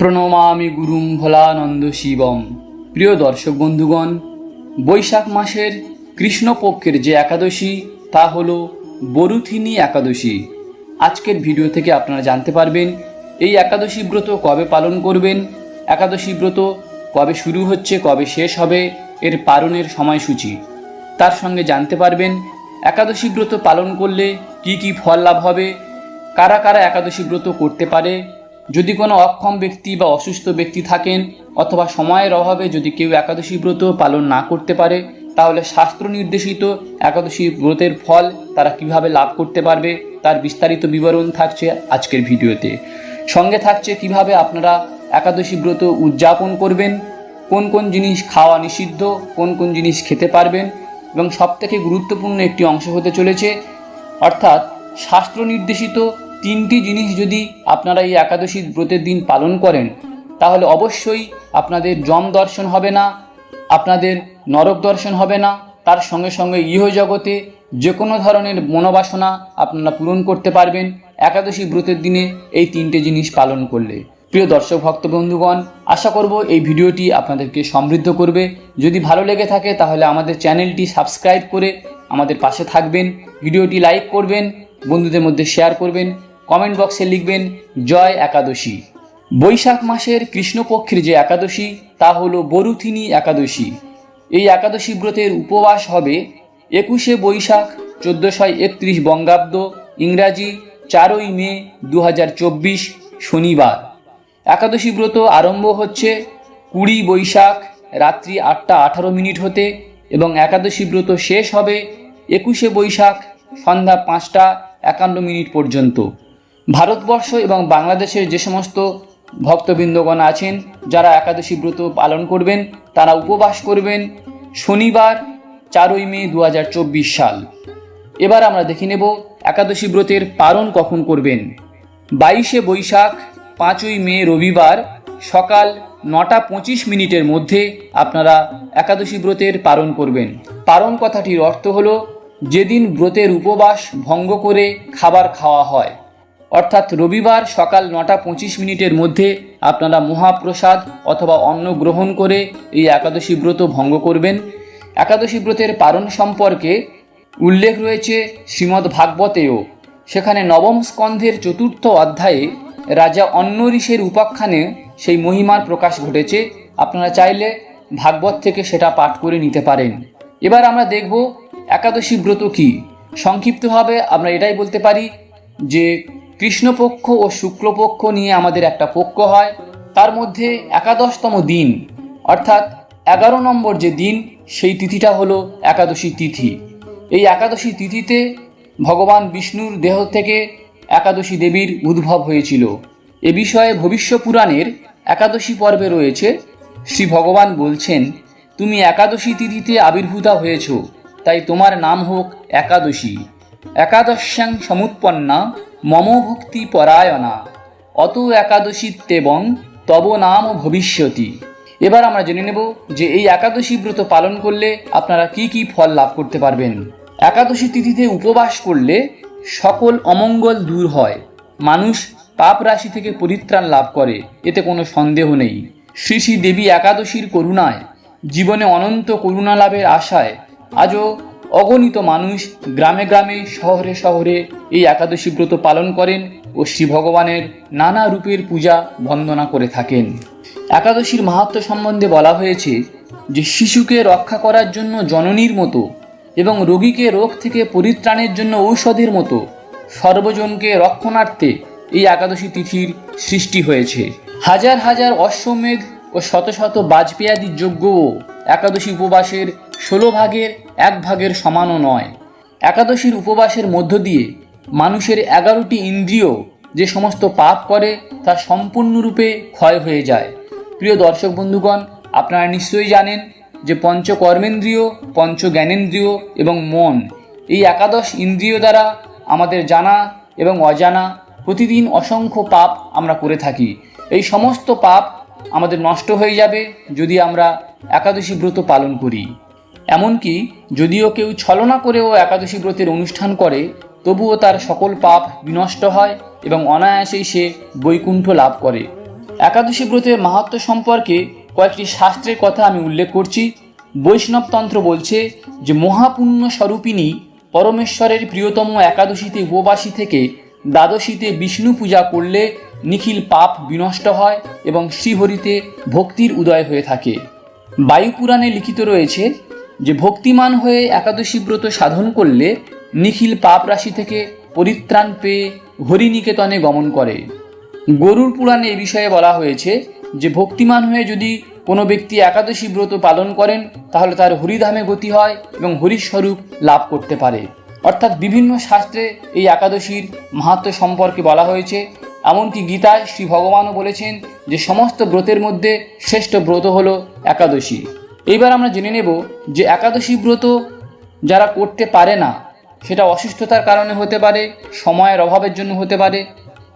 প্রণমামি গুরুম ভোলানন্দ শিবম। প্রিয় দর্শক বন্ধুগণ, বৈশাখ মাসের কৃষ্ণপক্ষের যে একাদশী, তা হল বরুথিনী একাদশী। আজকের ভিডিও থেকে আপনারা জানতে পারবেন, এই একাদশী ব্রত কবে পালন করবেন, একাদশী ব্রত কবে শুরু হচ্ছে, কবে শেষ হবে, এর পালনের সময়সূচি। তার সঙ্গে জানতে পারবেন, একাদশী ব্রত পালন করলে কি কি ফল লাভ হবে, কারা কারা একাদশী ব্রত করতে পারে যদি কোনো অক্ষম ব্যক্তি বা অসুস্থ ব্যক্তি থাকেন অথবা সময়ের অভাবে যদি কেউ একাদশী ব্রত পালন না করতে পারে, তাহলে শাস্ত্র নির্দেশিত একাদশী ব্রতের ফল তারা কীভাবে লাভ করতে পারবে তার বিস্তারিত বিবরণ থাকছে আজকের ভিডিওতে। সঙ্গে থাকছে কীভাবে আপনারা একাদশী ব্রত উদযাপন করবেন, কোন কোন জিনিস খাওয়া নিষিদ্ধ, কোন কোন জিনিস খেতে পারবেন এবং সবথেকে গুরুত্বপূর্ণ একটি অংশ হতে চলেছে। অর্থাৎ শাস্ত্র নির্দেশিত তিনটি জিনিস যদি আপনারা এই একাদশী ব্রতের দিন পালন করেন, তাহলে অবশ্যই আপনাদের যম দর্শন হবে না, আপনাদের নরক দর্শন হবে না, তার সঙ্গে সঙ্গে ইহজগতে যে কোনো ধরনের মনোবাসনা আপনারা পূরণ করতে পারবেন একাদশী ব্রতের দিনে এই তিনটে জিনিস পালন করলে। প্রিয় দর্শক ভক্ত বন্ধুগণ আশা করব এই ভিডিওটি আপনাদেরকে সমৃদ্ধ করবে। যদি ভালো লেগে থাকে, তাহলে আমাদের চ্যানেলটি সাবস্ক্রাইব করে আমাদের পাশে থাকবেন, ভিডিওটি লাইক করবেন, বন্ধুদের মধ্যে শেয়ার করবেন কমেন্ট বক্সে লিখবেন, জয় একাদশী। বৈশাখ মাসের কৃষ্ণপক্ষের যে একাদশী, তা হলো বরুথিনী একাদশী। এই একাদশী ব্রতের উপবাস হবে একুশে বৈশাখ চোদ্দোশো একত্রিশ বঙ্গাব্দ, ইংরাজি চারই মে দু হাজার চব্বিশ, শনিবার। একাদশী ব্রত আরম্ভ হচ্ছে কুড়ি বৈশাখ, রাত্রি আটটা আঠারো মিনিট হতে এবং একাদশী ব্রত শেষ হবে একুশে বৈশাখ, সন্ধ্যা পাঁচটা একান্ন মিনিট পর্যন্ত। ভারতবর্ষ এবং বাংলাদেশের যে সমস্ত ভক্তবৃন্দগণ আছেন, যারা একাদশী ব্রত পালন করবেন, তারা উপবাস করবেন শনিবার চারই মে দু হাজার চব্বিশ সাল। এবার আমরা দেখে নেব একাদশী ব্রতের পালন কখন করবেন। বাইশে বৈশাখ পাঁচই মে রবিবার সকাল নটা পঁচিশ মিনিটের মধ্যে আপনারা একাদশী ব্রতের পালন করবেন। পালন কথাটির অর্থ হলো, যেদিন ব্রতের উপবাস ভঙ্গ করে খাবার খাওয়া হয় অর্থাৎ রবিবার সকাল নটা পঁচিশ মিনিটের মধ্যে আপনারা মহাপ্রসাদ অথবা অন্ন গ্রহণ করে এই একাদশী ব্রত ভঙ্গ করবেন। একাদশী ব্রতের পালন সম্পর্কে উল্লেখ রয়েছে শ্রীমদ্ ভাগবতেও। সেখানে নবম স্কন্ধের চতুর্থ অধ্যায়ে রাজা অন্নঋষের উপাখ্যানে সেই মহিমার প্রকাশ ঘটেছে। আপনারা চাইলে ভাগবত থেকে সেটা পাঠ করে নিতে পারেন। এবার আমরা দেখব একাদশী ব্রত কি? সংক্ষিপ্তভাবে আমরা এটাই বলতে পারি যে কৃষ্ণপক্ষ ও শুক্লপক্ষ নিয়ে আমাদের একটা পক্ষ হয়। তার মধ্যে একাদশতম দিন, অর্থাৎ এগারো নম্বর যে দিন, সেই তিথিটা হলো একাদশী তিথি। এই একাদশী তিথিতে ভগবান বিষ্ণুর দেহ থেকে একাদশী দেবীর উদ্ভব হয়েছিল। এ বিষয়ে ভবিষ্য পুরাণের একাদশী পর্বে রয়েছে। শ্রী ভগবান বলছেন, তুমি একাদশী তিথিতে আবির্ভূতা হয়েছ, তাই তোমার নাম হোক একাদশী। একাদশ্যাং সমুৎপন্না মম ভক্তি পরায়ণা। অত একাদশীত্বেবং তব নাম ভবিষ্যতি। এবার আমরা জেনে নেব যে এই একাদশী ব্রত পালন করলে আপনারা কি কি ফল লাভ করতে পারবেন। একাদশী তিথিতে উপবাস করলে সকল অমঙ্গল দূর হয়। মানুষ পাপ রাশি থেকে পরিত্রাণ লাভ করে, এতে কোনো সন্দেহ নেই। শ্রী শ্রী দেবী একাদশীর করুণায়, জীবনে অনন্ত করুণা লাভের আশায়, আজও অগণিত মানুষ গ্রামে গ্রামে, শহরে শহরে এই একাদশী ব্রত পালন করেন ও শ্রী ভগবানের নানা রূপের পূজা বন্দনা করে থাকেন। একাদশীর মাহাত্ম সম্বন্ধে বলা হয়েছে যে শিশুকে রক্ষা করার জন্য জননীর মতো এবং রোগীকে রোগ থেকে পরিত্রাণের জন্য ঔষধের মতো সর্বজনকে রক্ষণার্থে এই একাদশী তিথির সৃষ্টি হয়েছে। হাজার হাজার অশ্বমেধ ও শত শত বাজপেয়াদি যজ্ঞও একাদশী উপবাসের ষোলো ভাগের এক ভাগের সমানও নয়। একাদশীর উপবাসের মধ্য দিয়ে মানুষের এগারোটি ইন্দ্রিয় যে সমস্ত পাপ করে, তা সম্পূর্ণরূপে ক্ষয় হয়ে যায়। প্রিয় দর্শক বন্ধুগণ, আপনারা নিশ্চয়ই জানেন যে পঞ্চ কর্মেন্দ্রিয় পঞ্চ জ্ঞানেন্দ্রিয় এবং মন এই একাদশ ইন্দ্রিয় দ্বারা আমাদের জানা এবং অজানা প্রতিদিন অসংখ্য পাপ আমরা করে থাকি। এই সমস্ত পাপ আমাদের নষ্ট হয়ে যাবে যদি আমরা একাদশী ব্রত পালন করি। এমনকি যদিও কেউ ছলনা করেও একাদশী ব্রতের অনুষ্ঠান করে, তবুও তার সকল পাপ বিনষ্ট হয় এবং অনায়াসেই সে বৈকুণ্ঠ লাভ করে। একাদশী ব্রতের মাহাত্ম্য সম্পর্কে কয়েকটি শাস্ত্রের কথা আমি উল্লেখ করছি। বৈষ্ণবতন্ত্র বলছে যে মহাপুণ্য স্বরূপিণী পরমেশ্বরের প্রিয়তম একাদশীতে উপবাসী থেকে দ্বাদশীতে বিষ্ণু পূজা করলে নিখিল পাপ বিনষ্ট হয় এবং শ্রীহরিতে ভক্তির উদয় হয়ে থাকে। বায়ুপুরাণে লিখিত রয়েছে যে, ভক্তিমান হয়ে একাদশী ব্রত সাধন করলে নিখিল পাপ রাশি থেকে পরিত্রাণ পেয়ে হরিনিকেতনে গমন করে। গরুর পুরাণে এ বিষয়ে বলা হয়েছে যে, ভক্তিমান হয়ে যদি কোনো ব্যক্তি একাদশী ব্রত পালন করেন, তাহলে তার হরিধামে গতি হয় এবং হরিস্বরূপ লাভ করতে পারে। অর্থাৎ বিভিন্ন শাস্ত্রে এই একাদশীর মাহাত্ম্য সম্পর্কে বলা হয়েছে। এমনকি গীতায় শ্রী ভগবানও বলেছেন যে সমস্ত ব্রতের মধ্যে শ্রেষ্ঠ ব্রত হল একাদশী। এইবার আমরা জেনে নেব যে একাদশী ব্রত যারা করতে পারে না, সেটা অসুস্থতার কারণে হতে পারে, সময়ের অভাবের জন্য হতে পারে,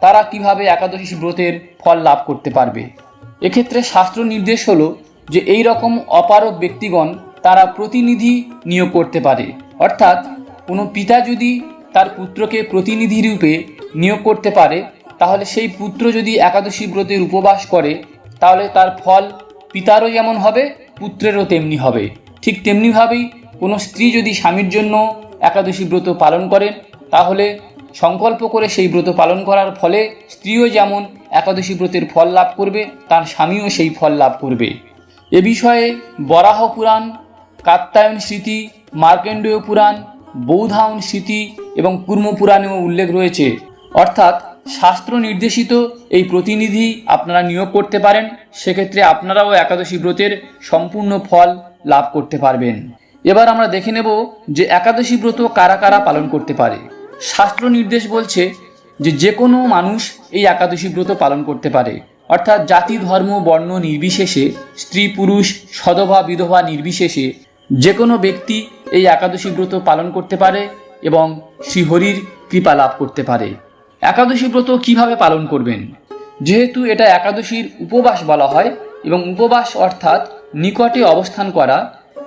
তারা কীভাবে একাদশী ব্রতের ফল লাভ করতে পারবে? এক্ষেত্রে শাস্ত্র নির্দেশ হলো যে এই রকম অপারক ব্যক্তিগণ তারা প্রতিনিধি নিয়োগ করতে পারে। অর্থাৎ কোনো পিতা যদি তার পুত্রকে প্রতিনিধি রূপে নিয়োগ করতে পারে, তাহলে সেই পুত্র যদি একাদশী ব্রতের উপবাস করে, তাহলে তার ফল পিতারও যেমন হবে, পুত্রেরও তেমনি হবে। ঠিক তেমনিভাবেই কোনো স্ত্রী যদি স্বামীর জন্য একাদশী ব্রত পালন করেন তাহলে সংকল্প করে সেই ব্রত পালন করার ফলে স্ত্রীও যেমন একাদশী ব্রতের ফল লাভ করবে, তার স্বামীও সেই ফল লাভ করবে। এ বিষয়ে বরাহ পুরাণ কাত্তায়ন স্মৃতি মার্কেন্ডীয় পুরাণ বৌধায়ন স্মৃতি এবং কুর্ম পুরাণেও উল্লেখ রয়েছে। অর্থাৎ শাস্ত্র নির্দেশিত এই প্রতিনিধি আপনারা নিয়োগ করতে পারেন, সেক্ষেত্রে আপনারাও একাদশী ব্রতের সম্পূর্ণ ফল লাভ করতে পারবেন। এবার আমরা দেখে নেব যে একাদশী ব্রত কারা কারা পালন করতে পারে। শাস্ত্র নির্দেশ বলছে যে যে কোনো মানুষ এই একাদশী ব্রত পালন করতে পারে। অর্থাৎ জাতি, ধর্ম, বর্ণ নির্বিশেষে, স্ত্রী, পুরুষ সধবা বিধবা নির্বিশেষে যে কোনো ব্যক্তি এই একাদশী ব্রত পালন করতে পারে এবং শ্রীহরির কৃপা লাভ করতে পারে। একাদশী ব্রত কীভাবে পালন করবেন? যেহেতু এটা একাদশীর উপবাস বলা হয় এবং উপবাস অর্থাৎ নিকটে অবস্থান করা,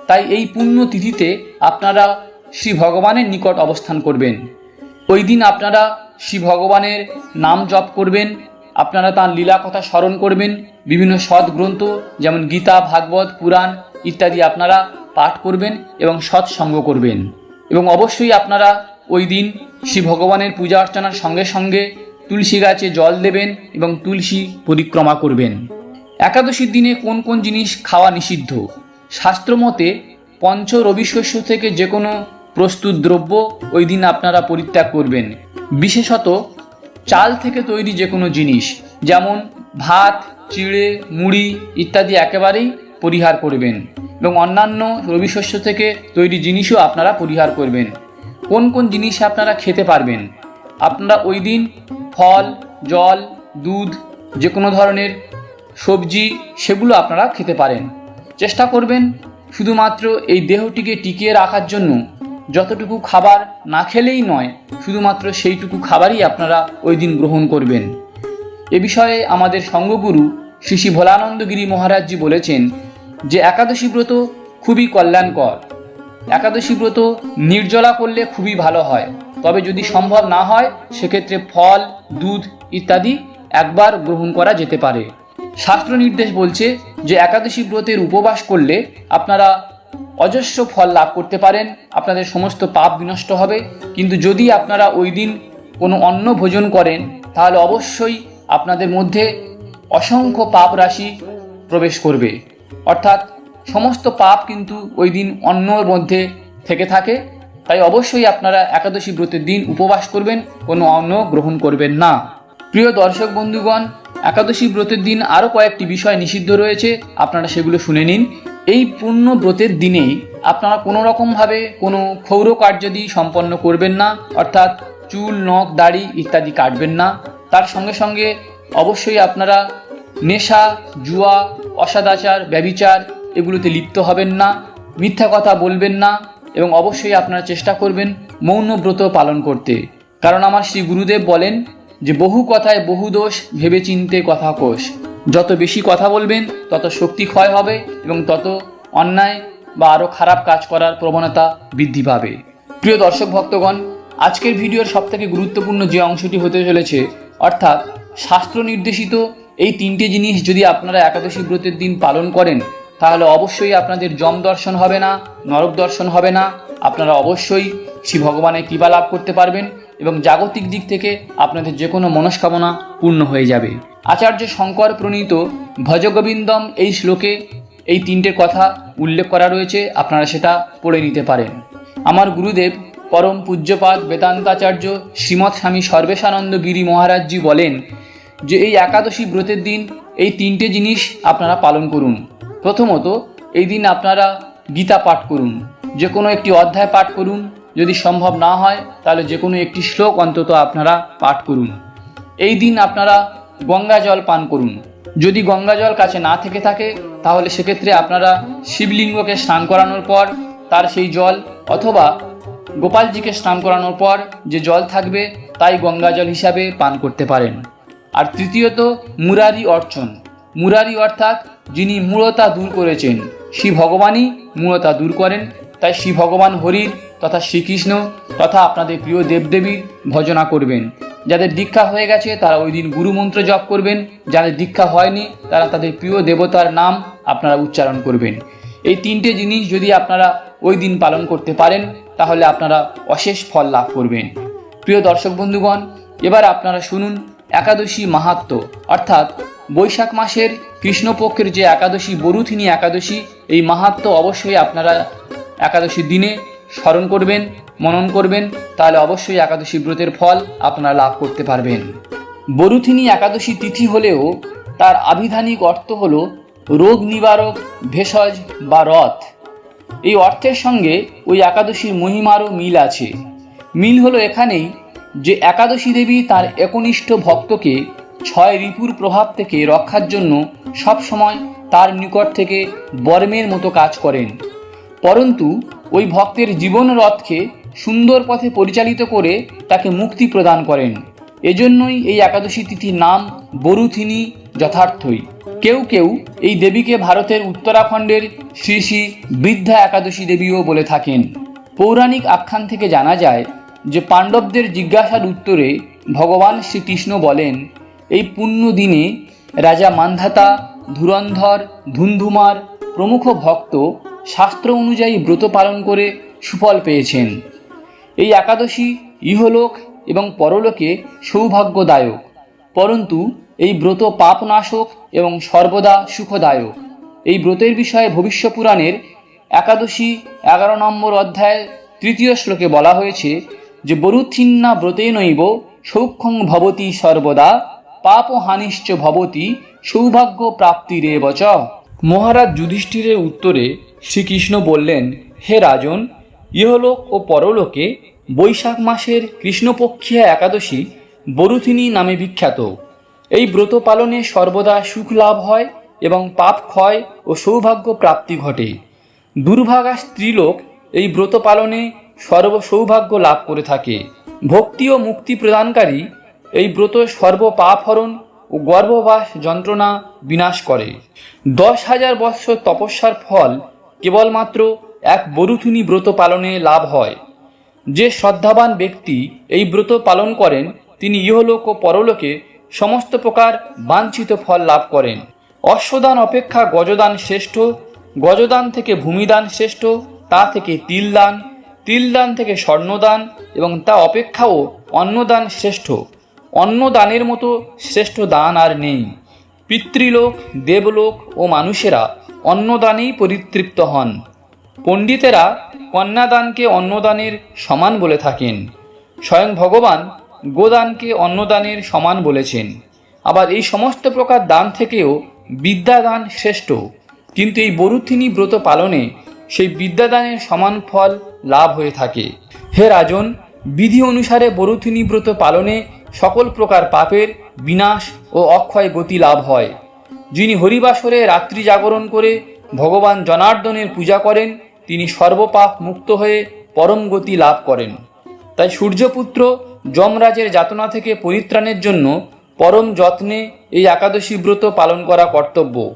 তাই এই পুণ্য তিথিতে আপনারা শ্রী ভগবানের নিকট অবস্থান করবেন। ওই দিন আপনারা শ্রী ভগবানের নাম জপ করবেন, আপনারা তাঁর লীলা কথা স্মরণ করবেন, বিভিন্ন সৎগ্রন্থ যেমন গীতা, ভাগবত, পুরাণ ইত্যাদি আপনারা পাঠ করবেন এবং সৎসঙ্গ করবেন। এবং অবশ্যই আপনারা ওই দিন শ্রী ভগবানের পূজা অর্চনার সঙ্গে সঙ্গে তুলসী গাছে জল দেবেন এবং তুলসী পরিক্রমা করবেন। একাদশীর দিনে কোন কোন জিনিস খাওয়া নিষিদ্ধ? শাস্ত্রমতে পঞ্চ রবিশস্য থেকে যে কোনো প্রস্তুত দ্রব্য ওই দিন আপনারা পরিত্যাগ করবেন। বিশেষত চাল থেকে তৈরি যে কোনো জিনিস, যেমন ভাত, চিড়ে, মুড়ি ইত্যাদি একেবারেই পরিহার করবেন। এবং অন্যান্য রবি শস্য থেকে তৈরি জিনিসও আপনারা পরিহার করবেন। কোন কোন জিনিস আপনারা খেতে পারবেন? আপনারা ওই দিন ফল, জল, দুধ যে কোনো ধরনের সবজি সেগুলো আপনারা খেতে পারেন। চেষ্টা করবেন শুধুমাত্র এই দেহটিকে টিকিয়ে রাখার জন্য। যতটুকু খাবার না খেলেই নয়, শুধুমাত্র সেইটুকু খাবারই আপনারা ওই দিন গ্রহণ করবেন। এ বিষয়ে আমাদের সঙ্গগুরু শ্রী শ্রী ভোলানন্দগিরি মহারাজজি বলেছেন যে একাদশী ব্রত খুবই কল্যাণকর। একাদশী ব্রত নির্জলা করলে খুবই ভালো হয়। তবে যদি সম্ভব না হয়, সেক্ষেত্রে ফল, দুধ ইত্যাদি একবার গ্রহণ করা যেতে পারে। শাস্ত্র নির্দেশ বলছে যে একাদশী ব্রতের উপবাস করলে আপনারা অজস্র ফল লাভ করতে পারেন, আপনাদের সমস্ত পাপ বিনষ্ট হবে। কিন্তু যদি আপনারা ওই দিন কোনো অন্ন ভোজন করেন, তাহলে অবশ্যই আপনাদের মধ্যে অসংখ্য পাপ রাশি প্রবেশ করবে। অর্থাৎ সমস্ত পাপ কিন্তু ওই দিন অন্নর মধ্যে থেকে থাকে। তাই অবশ্যই আপনারা একাদশী ব্রতের দিন উপবাস করবেন, কোনো অন্ন গ্রহণ করবেন না। প্রিয় দর্শক বন্ধুগণ, একাদশী ব্রতের দিন আরও কয়েকটি বিষয় নিষিদ্ধ রয়েছে, আপনারা সেগুলো শুনে নিন। এই পূর্ণ ব্রতের দিনে আপনারা কোনো রকমভাবে কোনো ক্ষৌর কার্যাদি সম্পন্ন করবেন না, অর্থাৎ চুল, নখ, দাড়ি ইত্যাদি কাটবেন না। তার সঙ্গে সঙ্গে অবশ্যই আপনারা নেশা, জুয়া, অসদাচার, ব্যবিচার এগুলোতে লিপ্ত হবেন না, মিথ্যা কথা বলবেন না এবং অবশ্যই আপনারা চেষ্টা করবেন মৌন ব্রত পালন করতে। কারণ আমার শ্রী গুরুদেব বলেন যে, বহু কথায় বহু দোষ ভেবে চিনতে কথা কোষ। যত বেশি কথা বলবেন, তত শক্তি ক্ষয় হবে এবং তত অন্যায় বা আরও খারাপ কাজ করার প্রবণতা বৃদ্ধি পাবে। প্রিয় দর্শক ভক্তগণ, আজকের ভিডিওর সবথেকে গুরুত্বপূর্ণ যে অংশটি হতে চলেছে, অর্থাৎ শাস্ত্র নির্দেশিত এই তিনটে জিনিস যদি আপনারা একাদশী ব্রতের দিন পালন করেন, তাহলে অবশ্যই আপনাদের যম দর্শন হবে না, নরক দর্শন হবে না। আপনারা অবশ্যই শ্রী ভগবানের কৃপা লাভ করতে পারবেন এবং জাগতিক দিক থেকে আপনাদের যে কোনো মনস্কামনা পূর্ণ হয়ে যাবে। আচার্য শঙ্কর প্রণীত ভজগোবিন্দম এই শ্লোকে এই তিনটে কথা উল্লেখ করা রয়েছে, আপনারা সেটা পড়ে নিতে পারেন। আমার গুরুদেব পরম পূজ্যপাদ বেদান্তাচার্য শ্রীমৎ স্বামী সর্বেশানন্দ গিরি মহারাজজি বলেন যে এই একাদশী ব্রতের দিন এই তিনটে জিনিস আপনারা পালন করুন। প্রথমত, এই দিন আপনারা গীতা পাঠ করুন। যে কোনো একটি অধ্যায় পাঠ করুন। যদি সম্ভব না হয়, তাহলে যে কোনো একটি শ্লোক অন্তত আপনারা পাঠ করুন। এই দিন আপনারা গঙ্গা জল পান করুন। যদি গঙ্গা জল কাছে না থেকে থাকে, তাহলে সেক্ষেত্রে আপনারা শিবলিঙ্গকে স্নান করানোর পর তার সেই জল অথবা গোপালজিকে স্নান করানোর পর যে জল থাকবে, তাই গঙ্গা জল হিসাবে পান করতে পারেন। আর তৃতীয়ত মুরারি অর্চন। মুরারি অর্থাৎ যিনি মূলতা দূর করেছেন শ্রী ভগবানই মূলতা দূর করেন। তাই শ্রী ভগবান হরির তথা শ্রীকৃষ্ণ তথা আপনাদের প্রিয় দেবদেবীর ভজনা করবেন। যাদের দীক্ষা হয়ে গেছে, তারা ওই দিন গুরুমন্ত্র জপ করবেন। যাদের দীক্ষা হয়নি, তারা তাদের প্রিয় দেবতার নাম আপনারা উচ্চারণ করবেন। এই তিনটে জিনিস যদি আপনারা ওই দিন পালন করতে পারেন, তাহলে আপনারা অশেষ ফল লাভ করবেন। প্রিয় দর্শক বন্ধুগণ, এবার আপনারা শুনুন একাদশী মাহাত্ম। অর্থাৎ বৈশাখ মাসের কৃষ্ণপক্ষের যে একাদশী, বরুথিনী একাদশী, এই মাহাত্ম অবশ্যই আপনারা একাদশীর দিনে স্মরণ করবেন, মনন করবেন, তাহলে অবশ্যই একাদশী ব্রতের ফল আপনারা লাভ করতে পারবেন। বরুথিনী একাদশী তিথি হলেও তার আবিধানিক অর্থ হল রোগ নিবারক ভেষজ বা রথ। এই অর্থের সঙ্গে ওই একাদশীর মহিমারও মিল আছে। মিল হলো এখানেই যে একাদশী দেবী তার একনিষ্ঠ ভক্তকে ছয় রিপুর প্রভাব থেকে রক্ষার জন্য সবসময় তার নিকট থেকে বর্মের মতো কাজ করেন। পরন্তু, ওই ভক্তের জীবন রথকে সুন্দর পথে পরিচালিত করে তাকে মুক্তি প্রদান করেন। এজন্যই এই একাদশী তিথির নাম বরুথিনী যথার্থই। কেউ কেউ এই দেবীকে ভারতের উত্তরাখণ্ডের শ্রী শ্রী বৃদ্ধা একাদশী দেবীও বলে থাকেন। পৌরাণিক আখ্যান থেকে জানা যায় যে পাণ্ডবদের জিজ্ঞাসার উত্তরে ভগবান শ্রীকৃষ্ণ বলেন, এই পুণ্য দিনে রাজা মান্ধাতা, ধুরন্ধর, ধুন্ধুমার প্রমুখ ভক্ত শাস্ত্র অনুযায়ী ব্রত পালন করে সুফল পেয়েছেন। এই একাদশী ইহলোক এবং পরলোকে সৌভাগ্যদায়ক, পরন্তু এই ব্রত পাপনাশক এবং সর্বদা সুখদায়ক। এই ব্রতের বিষয়ে ভবিষ্য পুরাণের একাদশী এগারো নম্বর অধ্যায় তৃতীয় শ্লোকে বলা হয়েছে যে বরুথিন্না ব্রতে নৈব সৌখ্যং ভবতি সর্বদা পাপ হানিশ্চ ভবতি, সৌভাগ্য প্রাপ্তিরে বচ মহারাজ যুধিষ্ঠিরের উত্তরে শ্রীকৃষ্ণ বললেন, হে রাজন, ইহলোক ও পরলোকে বৈশাখ মাসের কৃষ্ণপক্ষিয়া একাদশী বরুথিনী নামে বিখ্যাত। এই ব্রত পালনে সর্বদা সুখ লাভ হয় এবং পাপ ক্ষয় ও সৌভাগ্য প্রাপ্তি ঘটে। দুর্ভাগা স্ত্রীলোক এই ব্রত পালনে সর্ব সৌভাগ্য লাভ করে থাকে। ভক্তি ও মুক্তি প্রদানকারী এই ব্রত সর্ব পাপ হরণ ও গর্ভবাস যন্ত্রণা বিনাশ করে। দশ হাজার বৎসর তপস্যার ফল কেবলমাত্র এক বরুথুনি ব্রত পালনে লাভ হয়। যে শ্রদ্ধাবান ব্যক্তি এই ব্রত পালন করেন, তিনি ইহলোক ও পরলোকে সমস্ত প্রকার বাঞ্ছিত ফল লাভ করেন। অশ্বদান অপেক্ষা গজদান শ্রেষ্ঠ, গজদান থেকে ভূমিদান শ্রেষ্ঠ, তা থেকে তিলদান তিলদান থেকে স্বর্ণদান এবং তা অপেক্ষাও অন্নদান শ্রেষ্ঠ। অন্নদানের মতো শ্রেষ্ঠ দান আর নেই। পিতৃলোক, দেবলোক ও মানুষেরা অন্নদানেই পরিতৃপ্ত হন। পণ্ডিতেরা কন্যাদানকে অন্নদানের সমান বলে থাকেন। স্বয়ং ভগবান গোদানকে অন্নদানের সমান বলেছেন। আবার এই সমস্ত প্রকার দান থেকেও বিদ্যাদান শ্রেষ্ঠ। কিন্তু এই বরুথিনী ব্রত পালনে সেই বিদ্যাদানের সমান ফল লাভ হয়ে থাকে। হে রাজন, বিধি অনুসারে বরুথিনী ব্রত পালনে সকল প্রকার পাপের বিনাশ ও অক্ষয় গতি লাভ হয়। যিনি হরিবাসরে রাত্রি জাগরণ করে ভগবান জনার্দনের পূজা করেন, তিনি সর্বপাপ মুক্ত হয়ে পরম গতি লাভ করেন। তাই সূর্যপুত্র যমরাজের যাতনা থেকে পরিত্রাণের জন্য পরম যত্নে এই একাদশী ব্রত পালন করা কর্তব্য।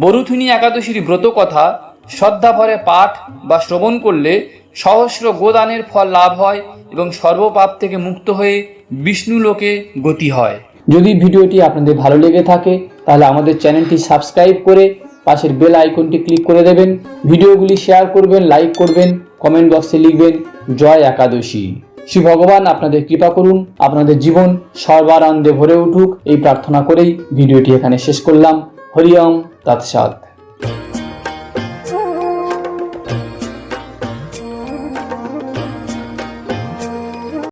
বরুথুনি একাদশীর ব্রত কথা শ্রদ্ধাভরে পাঠ বা শ্রবণ করলে সহস্র গোদানের ফল লাভ হয় এবং সর্বপাপ থেকে মুক্ত হয়ে বিষ্ণু লোকে গতি হয়। যদি ভিডিওটি আপনাদের ভালো লেগে থাকে, তাহলে আমাদের চ্যানেলটি সাবস্ক্রাইব করে পাশের বেল আইকনটি ক্লিক করে দেবেন। ভিডিওগুলি শেয়ার করবেন, লাইক করবেন, কমেন্ট বক্সে লিখবেন, জয় একাদশী শ্রী ভগবান আপনাদের কৃপা করুন, আপনাদের জীবন সর্বানন্দে ভরে উঠুক। এই প্রার্থনা করেই ভিডিওটি এখানে শেষ করলাম। হরিওম তৎসৎ।